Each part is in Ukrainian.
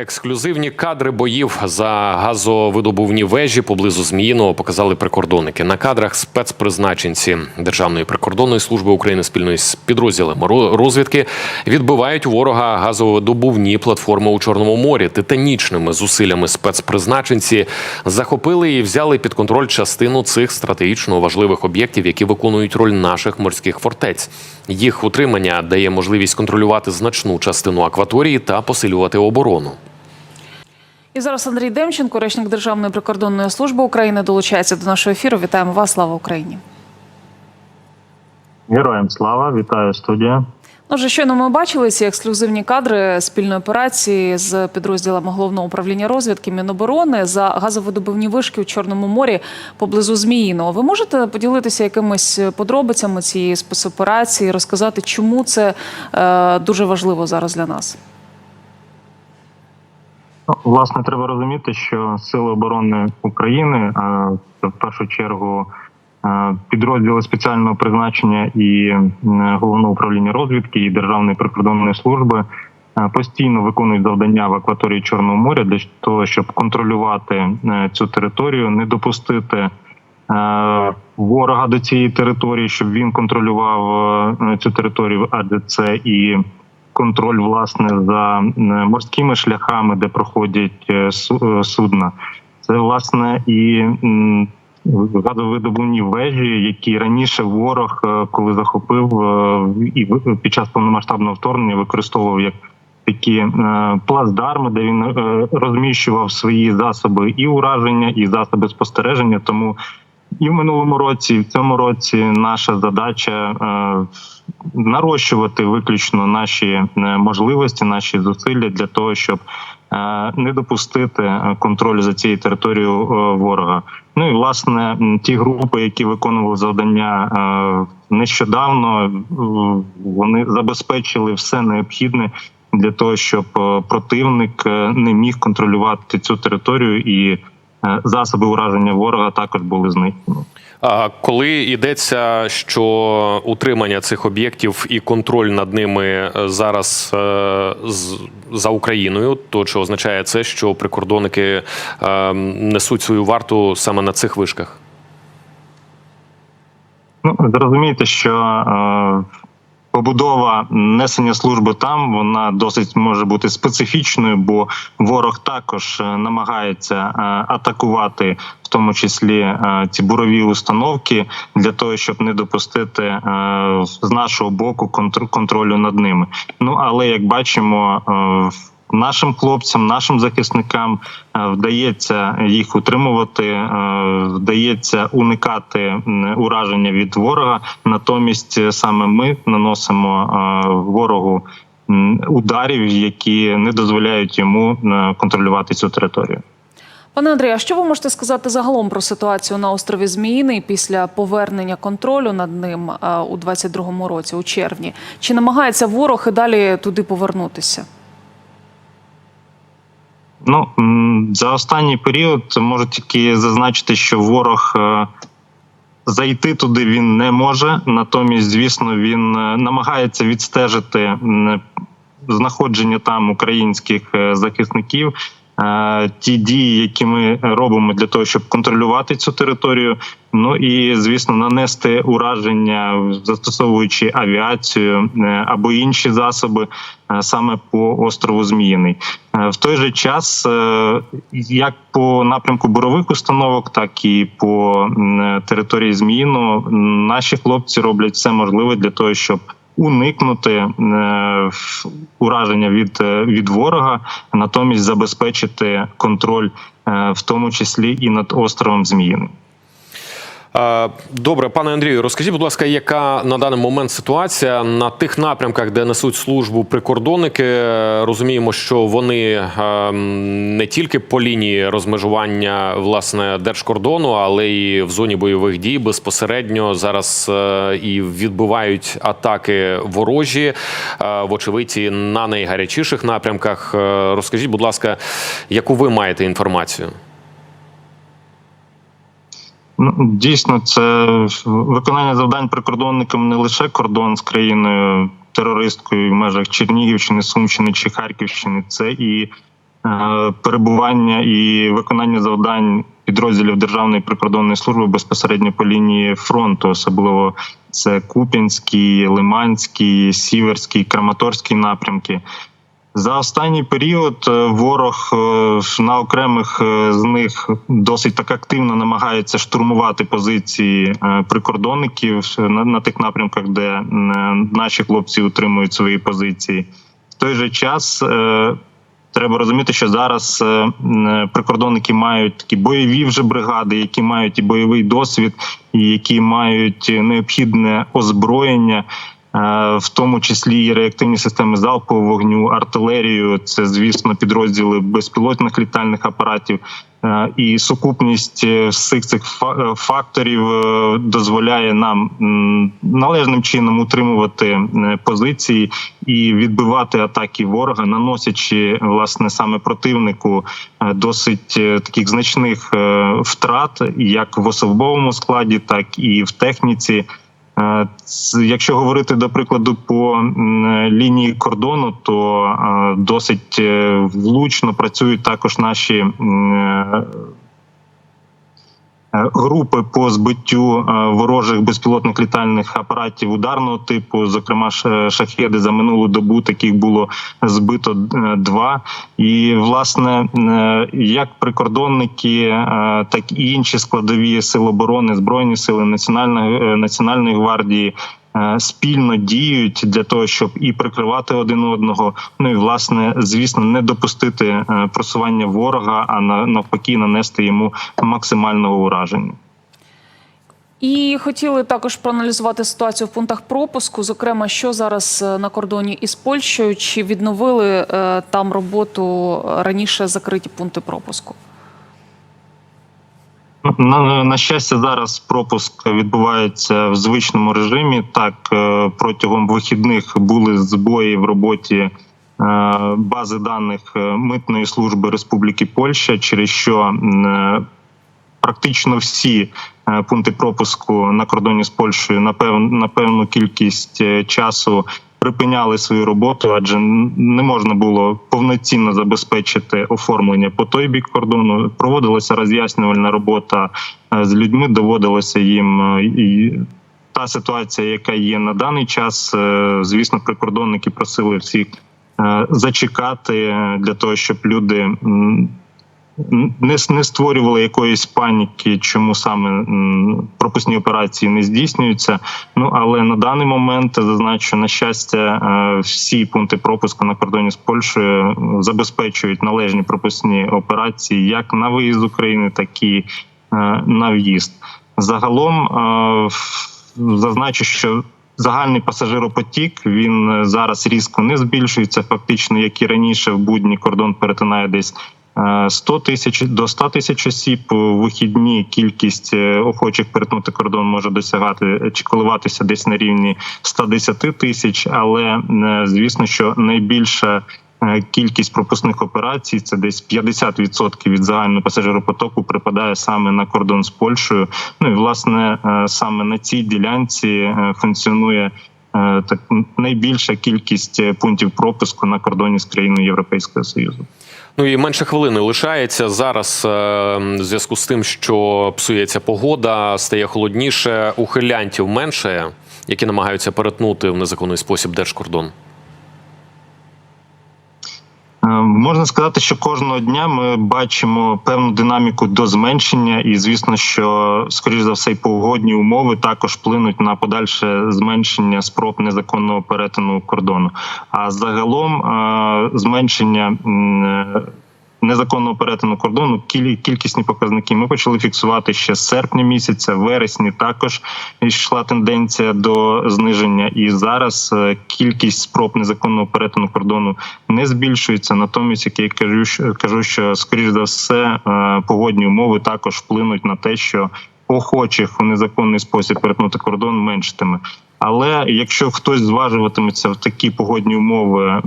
Ексклюзивні кадри боїв за газовидобувні вежі поблизу Зміїного показали прикордонники. На кадрах спецпризначенці Державної прикордонної служби України спільно з підрозділами розвідки відбивають ворога газовидобувні платформи у Чорному морі. Титанічними зусиллями спецпризначенці захопили і взяли під контроль частину цих стратегічно важливих об'єктів, які виконують роль наших морських фортець. Їх утримання дає можливість контролювати значну частину акваторії та посилювати оборону. І зараз Андрій Демченко, речник Державної прикордонної служби України, долучається до нашого ефіру. Вітаємо вас, слава Україні! Героям слава, вітаю студія. Ну, вже щойно ми бачили ці ексклюзивні кадри спільної операції з підрозділами головного управління розвідки Міноборони за газовидобувні вишки у Чорному морі поблизу Зміїного. Ви можете поділитися якимись подробицями цієї спецоперації, розказати, чому це е, дуже важливо зараз для нас? Ну, власне, треба розуміти, що Сили оборони України, а в першу чергу е, підрозділи спеціального призначення і головного управління розвідки і Державної прикордонної служби е, постійно виконують завдання в акваторії Чорного моря для того, щоб контролювати е, цю територію, не допустити. е, Ворога до цієї території, щоб він контролював е, цю територію, адже це і контроль власне за е, морськими шляхами, де проходять е, е, судна. Це власне і газовидобувні вежі, які раніше ворог, коли захопив і під час повномасштабного вторгнення, використовував як такі плацдарми, де він розміщував свої засоби і ураження, і засоби спостереження. Тому і в минулому році, і в цьому році наша задача нарощувати виключно наші е, можливості, наші зусилля для того, щоб е, не допустити е, контролю за цією територією ворога. Ну і власне ті групи, які виконували завдання нещодавно, вони забезпечили все необхідне. Для того щоб противник не міг контролювати цю територію, і засоби ураження ворога також були знищені. А коли йдеться, що утримання цих об'єктів і контроль над ними е, зараз е, за Україною, то чи означає це, що прикордонники е, несуть свою варту саме на цих вишках? Ну зрозумійте, що е, побудова несення служби там вона досить може бути специфічною, бо ворог також е, намагається е, атакувати, в тому числі е, ці бурові установки, для того, щоб не допустити з нашого боку контр- контролю над ними. Ну але як бачимо. Нашим хлопцям, нашим захисникам е, вдається їх утримувати, е, вдається уникати ураження від ворога. Натомість е, саме ми наносимо ворогу ударів, які не дозволяють йому контролювати цю територію. Пане Андрію, що ви можете сказати загалом про ситуацію на острові Зміїний після повернення контролю над ним у 22-му році, у червні? Чи намагається ворог і далі туди повернутися? Ну за останній період можу тільки зазначити, що ворог е, зайти туди він не може. Натомість, звісно, він е, намагається відстежити знаходження там українських е, захисників. Ті дії, які ми робимо для того, щоб контролювати цю територію, ну і звісно, нанести ураження, застосовуючи авіацію е, або інші засоби, е, саме по острову Зміїний. Е, В той же час, як по напрямку бурових установок, так і по території Зміїного, м, наші хлопці роблять все можливе для того, щоб уникнути е, ураження від, е, від ворога, натомість забезпечити контроль, е, в тому числі і над островом Зміїним. Добре, пане Андрію, розкажіть, будь ласка, яка на даний момент ситуація на тих напрямках, де несуть службу прикордонники? Розуміємо, що вони не тільки по лінії розмежування власне держкордону, але і в зоні бойових дій безпосередньо зараз е, і відбивають атаки ворожі, е, вочевидь, на найгарячіших напрямках. Е, Розкажіть, будь ласка, яку ви маєте інформацію? Ну, дійсно, це виконання завдань прикордонникам не лише кордон з країною терористкою в межах Чернігівщини, Сумщини чи Харківщини, це і е, перебування і виконання завдань підрозділів Державної прикордонної служби безпосередньо по лінії фронту, особливо це Куп'янський, Лиманський, Сіверський, Краматорський напрямки. За останній період е, ворог е, на окремих е, з них досить так активно намагається штурмувати позиції прикордонників на, тих напрямках, де наші хлопці утримують свої позиції. В той же час треба розуміти, що зараз прикордонники мають такі бойові вже бригади, які мають і бойовий досвід, і які мають необхідне озброєння. Е, В тому числі і реактивні системи залпового вогню, артилерію, це звісно підрозділи безпілотних літальних апаратів. Е, І сукупність е, всіх цих фа- факторів дозволяє нам належним чином утримувати позиції і відбивати атаки ворога, наносячи власне саме противнику досить таких значних втрат, як в особовому складі, так і в техніці. Е, Якщо говорити до прикладу по лінії кордону, то е, досить е, влучно працюють також наші групи по збиттю е, ворожих безпілотних літальних апаратів ударного типу. Зокрема, шахеди за минулу добу таких було збито е, два. І власне, е, як прикордонники, е, так і інші складові сил оборони, збройні сили національної е, національної гвардії. Е, Спільно діють для того, щоб і прикривати один одного. Ну і власне, звісно, не допустити е, просування ворога, а на- навпаки, нанести йому максимального ураження. І хотіли також проаналізувати ситуацію в пунктах пропуску. Зокрема, що зараз е, на кордоні із Польщею, чи відновили там роботу раніше закриті пункти пропуску? На, на щастя, зараз пропуск відбувається в звичному режимі. Так, е, протягом вихідних були збої в роботі е, бази даних е, митної служби Республіки Польща, через що практично всі пункти пропуску на кордоні з Польщею на пев- на певну кількість часу припиняли свою роботу, адже не можна було повноцінно забезпечити оформлення по той бік кордону. Проводилася роз'яснювальна робота е, з людьми, доводилося їм е, і. Та ситуація, яка є на даний час, е, звісно, прикордонники просили всіх зачекати для того, щоб люди не, не створювали якоїсь паніки, чому саме пропускні операції не здійснюються. Ну але на даний момент зазначу на щастя, е, всі пункти пропуску на кордоні з Польщею забезпечують належні пропускні операції як на виїзд України, так і е, на в'їзд. Загалом е, зазначу, що Загальний пасажиропотік він зараз різко не збільшується. Фактично, як і раніше, в будні кордон перетинає десь 100 тисяч до 100 тисяч осіб. У вихідні кількість е, охочих перетнути кордон може досягати е, чи коливатися десь на рівні 110 тисяч. Але е, звісно, що найбільша е, кількість пропускних операцій це десь 50% від загального пасажиропотоку припадає саме на кордон з Польщею. Ну і власне е, саме на цій ділянці е, функціонує. е, Так найбільша кількість е, пунктів пропуску на кордоні з країною Європейського союзу. Ну і менше хвилини лишається зараз. е, В зв'язку з тим, що псується погода, стає холодніше. Ухилянтів менше, які намагаються перетнути в незаконний спосіб держкордон. Е, Можна сказати, що кожного дня ми бачимо певну динаміку до зменшення, і звісно, що скоріш за все, погодні умови також вплинуть на подальше зменшення спроб незаконного перетину кордону. А загалом е, зменшення незаконного перетину кордону кількісні показники ми почали фіксувати ще з серпня місяця, вересні також йшла тенденція до зниження. І зараз е, кількість спроб незаконного перетину кордону не збільшується. Натомість, як я кажу, кажу, що скоріш за все е, погодні умови також вплинуть на те, що охочих у незаконний спосіб перетнути кордон меншитиме. Але якщо хтось зважуватиметься в такі погодні умови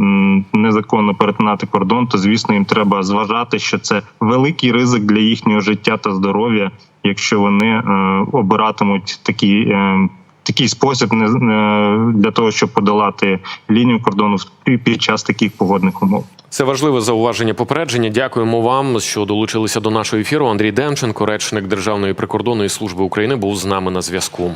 незаконно перетинати кордон, то звісно їм треба зважати, що це великий ризик для їхнього життя та здоров'я, якщо вони е, обиратимуть такі. Е, Такий спосіб не не для того, щоб подолати лінію кордону під час таких погодних умов. Це важливе зауваження попередження. Дякуємо вам, що долучилися до нашого ефіру. Андрій Демченко, речник Державної прикордонної служби України, був з нами на зв'язку.